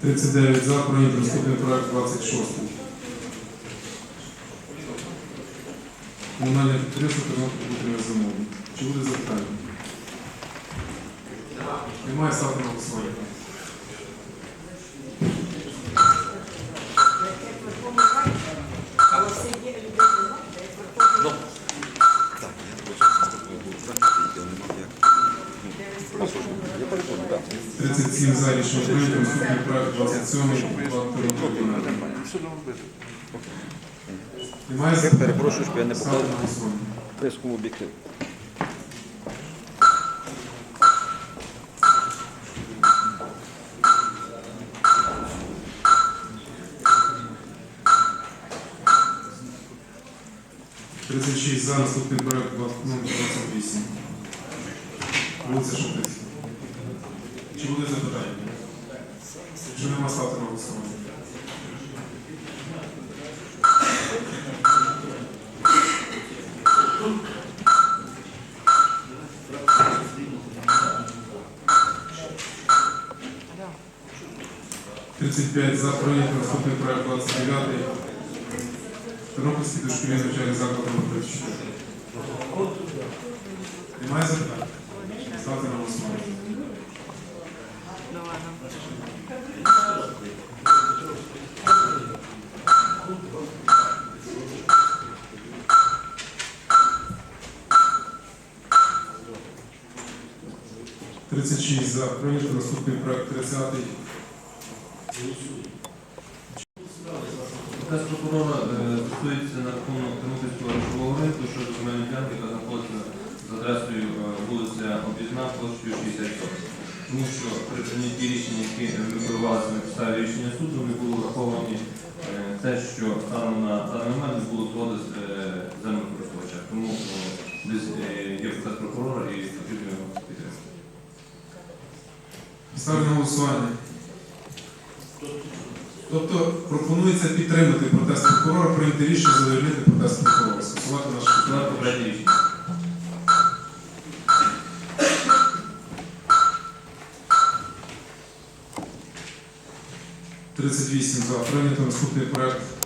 39 за, прийнято наступний проект 26. Комунальне підприємство Тернопіль утримує замовлення. Чи буде запитання? Немає ставки на голосування. 37 за рішення прийнято. Наступний проект 27. Тернопіль. Все одно робити. Немає Я перепрошую, що я не Ставте попав на голосування. в преску об'єктив. Тридцять шість за наступний проект два- номер 28. Вулиця Шептицька. Чи буде запитання? Якщо нема ставте на голосування. Тридцять п'ять за прийнято наступний проект 29. Тернопільський дошкільний навчальний заклад номер 34. Немає запитань? Ставте на голосування. Тридцять шість за прийнято. Наступний проект 30. Наказ прокурора стосується на рахунок Тернопільського речового ринку щодо земельної ділянки, яка знаходиться за адресою е, вулиця Об'їзна, площею 60. Тому що при прийнятті рішення, які вибивалися на підставі рішення суду, не було враховані е, те, що станом на даний момент було згоди з е, землекористувача. Тому десь є наказ прокурора і потрібно його підтримати. Ставлю на голосування. Тобто пропонується підтримати протест прокурора, прийняти рішення задовольнити протест прокурора, скасувати наш Це попереднє рішення. – 38 за. Прийнято наступний проект